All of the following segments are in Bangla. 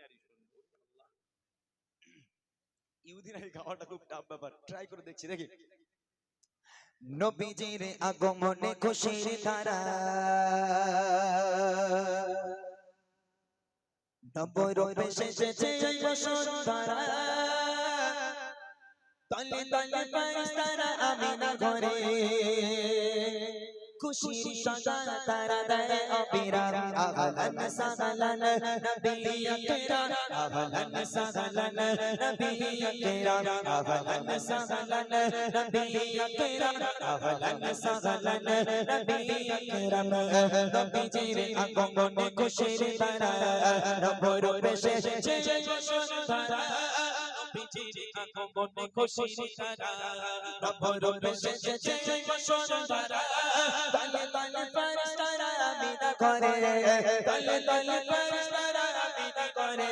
নারী শুনব আল্লাহ ইহুদি খাওয়াটা খুব টাফ ব্যাপার ট্রাই করে দেখছি দেখি নবীজির আগমনে খুশির ধারা নবরূপে এই বসন্তরা তলে তলে পাইস্তারা আমিনা ঘরে খুশির সদা তারা দেয় অবিরাম আহলান সাহলান নবী আকরাম আহলান সাহলান নবী আকরাম আহলান সাহলান নবী আকরাম আহলান সাহলান নবী আকরাম নবীজির আগমনে খুশির তারা নবরূপে এসেছে এই বসন্তরা নবীজির আগমনে খুশির তারা নবরূপে এসেছে এই বসন্তরা তলে তলে পাইস্তারা আমিনা ঘরে তলে তলে পাইস্তারা ঘরে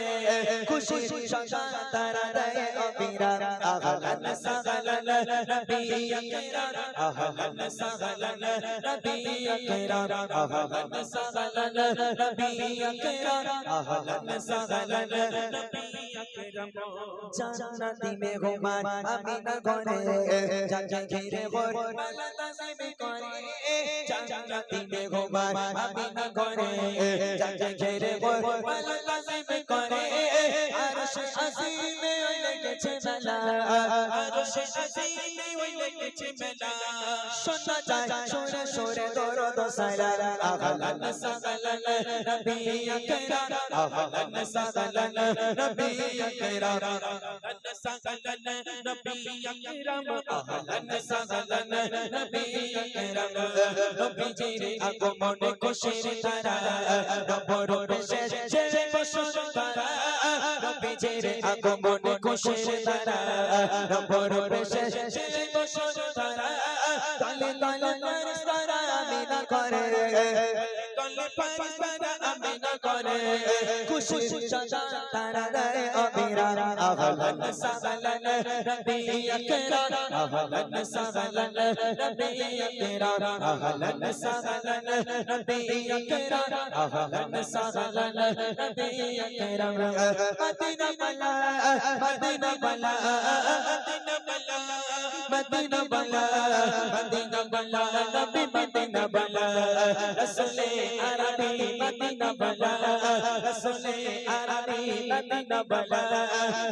খুশি সদা তারা দেয় অবিরাম আহলান সাহলান নবী আকরাম আহলান সাহলান নবী আকরাম আহলান সাহলান নবী আকরাম আহলান সাহলান জান্নাতি মেহমান আমিনা ঘরে জাজা ঘিরে ঘর মালা তাসিম করে জান্নাতি মেহমান আমিনা ঘরে জাজা ঘিরে করে আরশ আসিমে লেগেছে মেলা আরশ আসিমে ওই লেগেছে মেলা শোনা যায় সরে সরে দরদ সালাম আহলান সাহলান নবী আকরাম আহলান সাহলান নবী আকরাম আহলান সাহলান নবী আকরাম আহলান সাহলান নবী আকরাম নবীজির আগমনে খুশির ধারা নবরূপে শেষে বসন্তরা নবীজির আগমনে খুশির ধারা নবরূপে শেষে বসন্তরা তালে তলে তারা মিনা করে। তলে পাইস্তারা আমিনা করে। খুশি সদা তারা দেয় অবিরাম আহলান সাহলান নবী আকরাম আহলান সাহলান নবী আকরাম আহলান সাহলান নবী আকরাম আহলান সাহলান নবী আকরাম মদিনা বালা মদিনা বালা মদিনা বালা মদিনা বালা মদিনা বালা নবী মদিনা আরবি মদিনা বালা রসুলে আরবি মদিনা বালা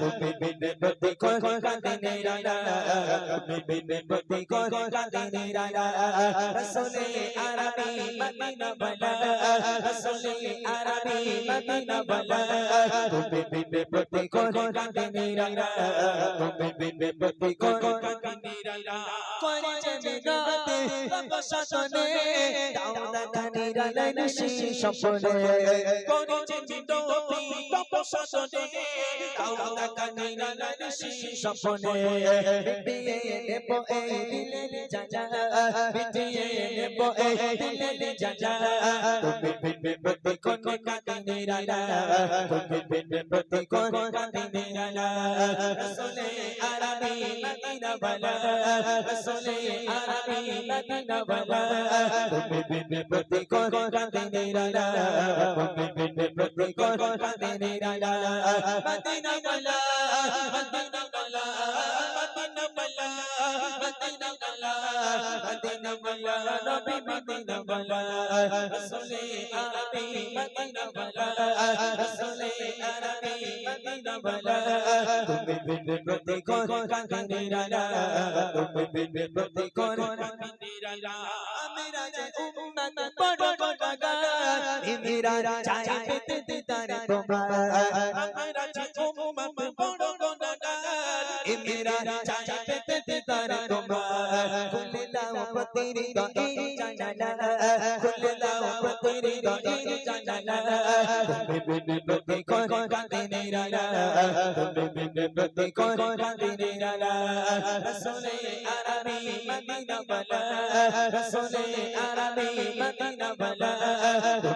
তুমি বিন বদি কো কাঁদে নিরালা তুমি বিনে বদি কো কাঁদে নিরালা রসুলে আরবি মদিনা বালা রসুলে আরবি মদিনা বালা তুমি করেছে বিনাতে করেছে লাইনসি স্বপ্নে বিটিয়ে নেব এই দিলের জাজা বিটিয়ে নেব এই দিলের জাজা তুমি বিনে বদি কোন কাঁদে নিরালা তুমি বিনে বদি কোন কাঁদে নিরালা রসুলে আরবি মদিনা বালা রসুলে আরবি মদিনা বালা তুমি বিনে বদি কোন কাঁদে নিরালা তুমি বিনে বদি কোন কাঁদে নিরালা মদিনা বালা মদিনা বালা মদিনা বালা নবী মদিনা বালা রসুলে আরবি মদিনা বালা রসুলে আরবি মদিনা বালা। তুমি বিনে বদি কোন কাঁদে নিরালা তুমি বিনে বদি কোন কাঁদে নিরালা মেরা যে উম্মত বড় বড় মেরা চাই পেতে দিদার তোমার। আমরা যে উম্মত বড় এ মেরা চাই পেতে দিদার তোমার। খুলে দাও পতিরি দই জানালা খুলে দাও পতিরি দই জানালা তুমি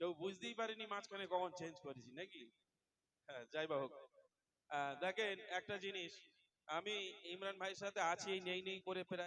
কেউ বুঝতেই পারেনি মাঝখানে কখন চেঞ্জ করেছি, নাকি? হ্যাঁ যাই বা হোক। দেখেন একটা জিনিস, আমি ইমরান ভাইয়ের সাথে আছি, নেই নেই করে প্রায়